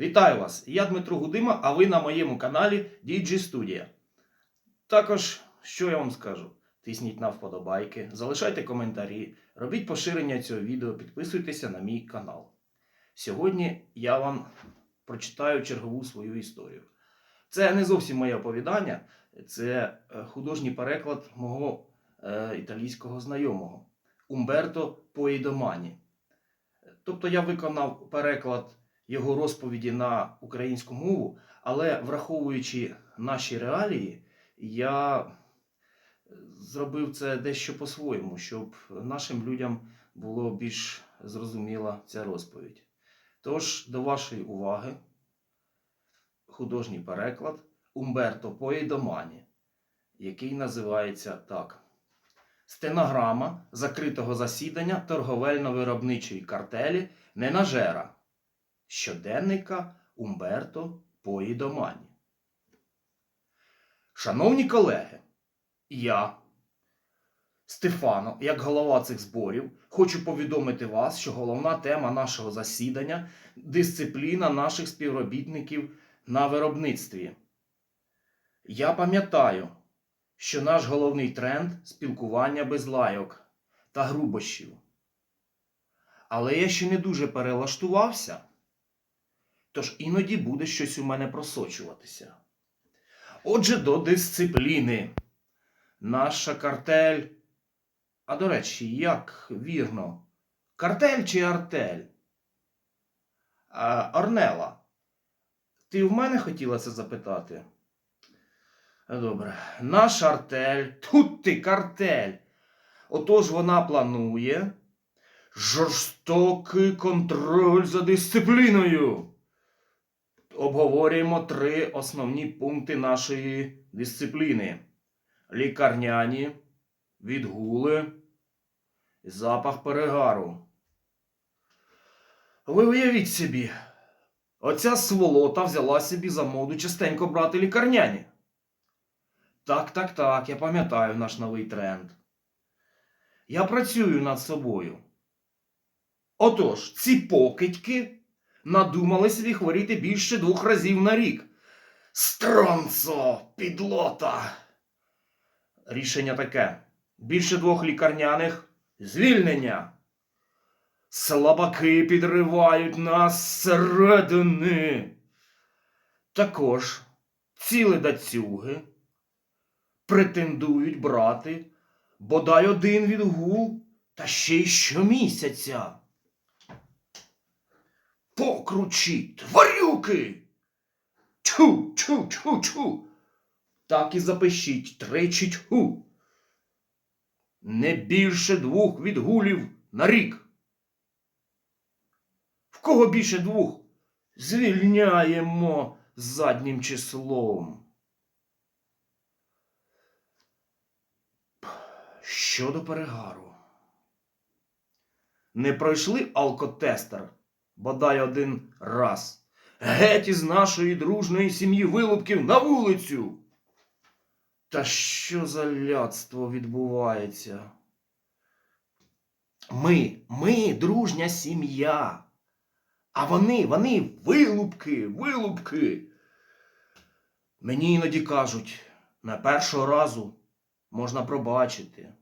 Вітаю вас! Я Дмитро Гудима, а ви на моєму каналі DJ Studio. Також, що я вам скажу? Тисніть на вподобайки, залишайте коментарі, робіть поширення цього відео, підписуйтеся на мій канал. Сьогодні я вам прочитаю чергову свою історію. Це не зовсім моє оповідання, це е, художній переклад мого е, італійського знайомого Умберто Поїдомані. Тобто я виконав переклад його розповіді на українську мову, але враховуючи наші реалії, я зробив це дещо по-своєму, щоб нашим людям було більш зрозуміла ця розповідь. Тож, до вашої уваги, художній переклад Умберто Поїдомані, який називається так. Стенограма закритого засідання торговельно-виробничої картелі Ненажера щоденника Умберто Поїдомані. Шановні колеги, я, Стефано, як голова цих зборів, хочу повідомити вас, що головна тема нашого засідання дисципліна наших співробітників на виробництві. Я пам'ятаю, що наш головний тренд спілкування без лайок та грубощів. Але я ще не дуже перелаштувався, тож іноді буде щось у мене просочуватися. Отже, до дисципліни. Наша картель. А до речі, як вірно? Картель чи артель? А, Орнела. Ти в мене хотіла це запитати? Добре. Наш артель. Тут ти картель. Отож вона планує жорстокий контроль за дисципліною. Обговорюємо три основні пункти нашої дисципліни: лікарняні, відгули, запах перегару. Ви уявіть собі, оця сволота взяла собі за моду частенько брати лікарняні. Так, так, так, я пам'ятаю наш новий тренд. Я працюю над собою. Отож, ці покидьки надумали собі хворіти більше двох разів на рік. Стронцо, підлота. Рішення таке: більше двох лікарняних звільнення. Слабаки підривають нас зсередини. Також ці ледацюги претендують брати бодай один відгул та ще й щомісяця. Покручі, тварюки! Тьфу, тьфу, тьфу, тьфу. Так і запишіть тричі тьфу. Не більше двох відгулів на рік. В кого більше двох? Звільняємо заднім числом. Щодо перегару. Не пройшли алкотестер бодай один раз. Геть із нашої дружної сім'ї вилупків на вулицю. Та що за ляцтво відбувається? Ми, ми дружня сім'я. А вони, вони вилупки, вилупки. Мені іноді кажуть, на першого разу можна пробачити,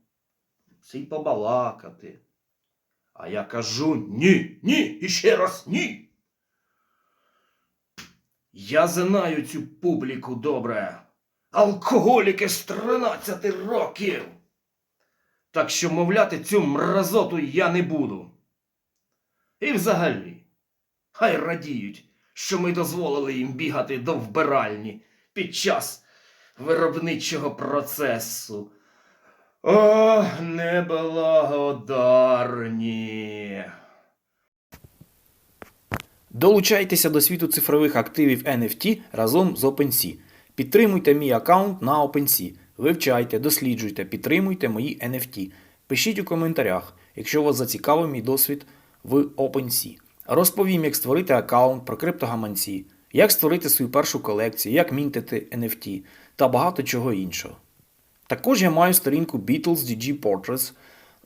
все й побалакати. А я кажу ні, ні, і ще раз ні. Я знаю цю публіку добре. Алкоголіки з 13 років. Так що мовляти цю мразоту я не буду. І взагалі, хай радіють, що ми дозволили їм бігати до вбиральні під час виробничого процесу. О, неблагодарні. Долучайтеся до світу цифрових активів NFT разом з OpenSea. Підтримуйте мій аккаунт на OpenSea. Вивчайте, досліджуйте, підтримуйте мої NFT. Пишіть у коментарях, якщо вас зацікавив мій досвід в OpenSea. Розповім, як створити аккаунт про криптогаманці, як створити свою першу колекцію, як мінтити NFT та багато чого іншого. Також я маю сторінку Beatles DG Portraits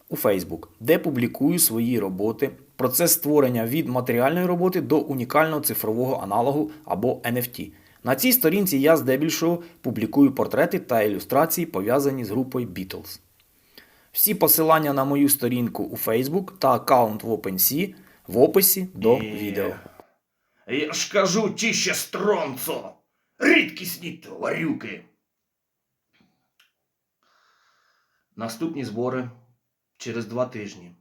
у Facebook, де публікую свої роботи, процес створення від матеріальної роботи до унікального цифрового аналогу або NFT. На цій сторінці я здебільшого публікую портрети та ілюстрації, пов'язані з групою Beatles. Всі посилання на мою сторінку у Facebook та аккаунт в OpenSea в описі до Ні. відео. Я ж кажу, ті ще стронцо. Рідкісні тварюки. Наступні збори через два тижні.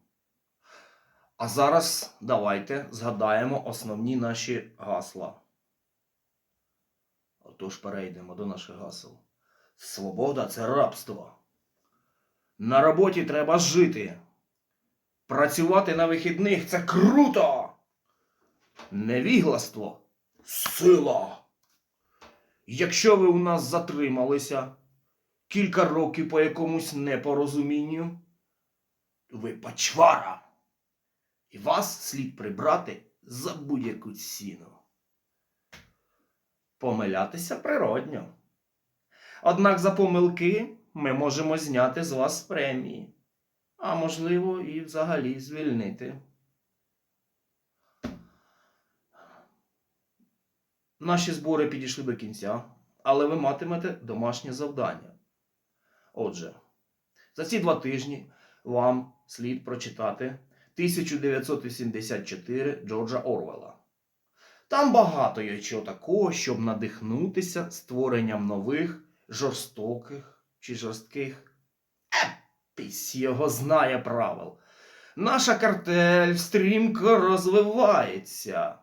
А зараз давайте згадаємо основні наші гасла. Отож перейдемо до наших гасел. Свобода це рабство. На роботі треба жити. Працювати на вихідних це круто. Невігластво сила. Якщо ви у нас затрималися кілька років по якомусь непорозумінню, ви пачвара. І вас слід прибрати за будь-яку ціну. Помилятися природньо. Однак за помилки ми можемо зняти з вас премії, а можливо і взагалі звільнити. Наші збори підійшли до кінця, але ви матимете домашнє завдання. Отже, за ці два тижні вам слід прочитати 1984 Джорджа Орвела. Там багато є чого такого, щоб надихнутися створенням нових, жорстоких чи жорстких. Епіс його знає правил. Наша картель стрімко розвивається.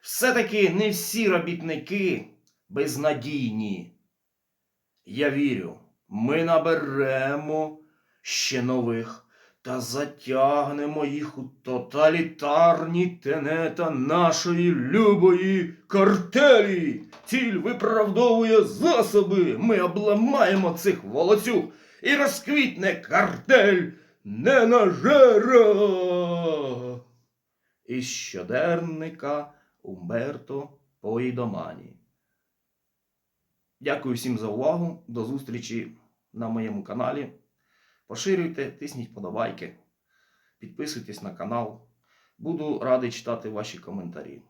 Все-таки не всі робітники безнадійні. Я вірю, ми наберемо ще нових та затягнемо їх у тоталітарні тенета нашої любої картелі. Ціль виправдовує засоби. Ми обламаємо цих волоцюг і розквітне картель ненажера. Із щоденника Умберто Поїдомані. Дякую всім за увагу. До зустрічі на моєму каналі. Поширюйте, тисніть подобайки, підписуйтесь на канал. Буду радий читати ваші коментарі.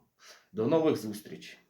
До нових зустрічей!